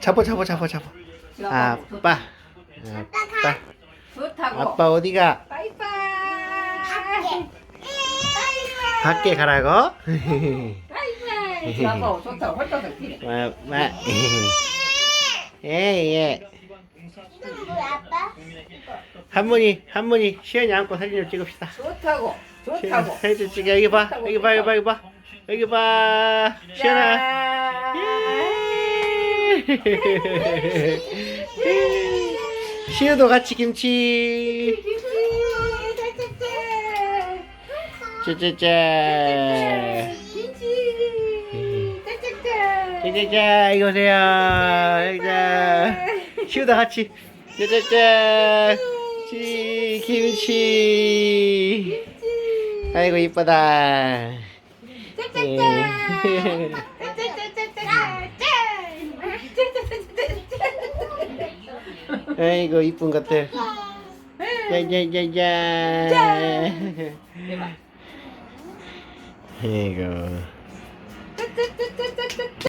잡아 잡아 잡아 잡아. 아빠. 아빠. 좋다고. 아빠 어디가? 밖에 가라고? 좋다고 좋다고 예예. 아빠? 할머니 할머니 시연이 안고 사진 좀 찍읍시다. 좋다고 좋다고. 사진 좀 찍어. 여기 봐. 여기 봐 여기 봐 여기 봐. 여기 봐 시연아. 예. 시연도 같이 김치. 짜짜짜 짜짜짜 이거 오세요. 자 시우도 같이. 짜짜짜 치 김치. 아이고 이쁘다. 예. 아이고 이쁜 것들 짜자자자. 아이고